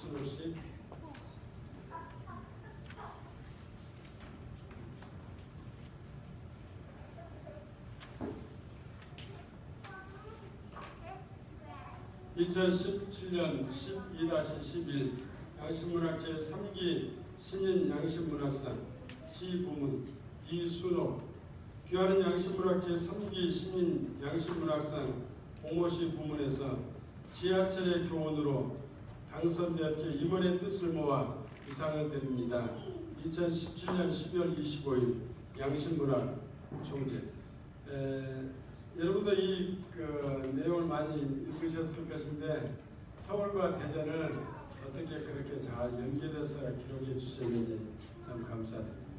씨. (2017년 12-11) 양심문학제 3기 신인 양심문학상 시부문 이순호 귀하는 양심문학 제 3기 신인 양심문학상 공모시 부문에서 지하철의 교훈으로 당선되었기에 임원의 뜻을 모아 이상을 드립니다. 2017년 12월 25일 양심문학 총재 에, 여러분도 이 그 내용을 많이 읽으셨을 것인데 서울과 대전을 어떻게 그렇게 잘 연결해서 기록해 주셨는지 참 감사드립니다.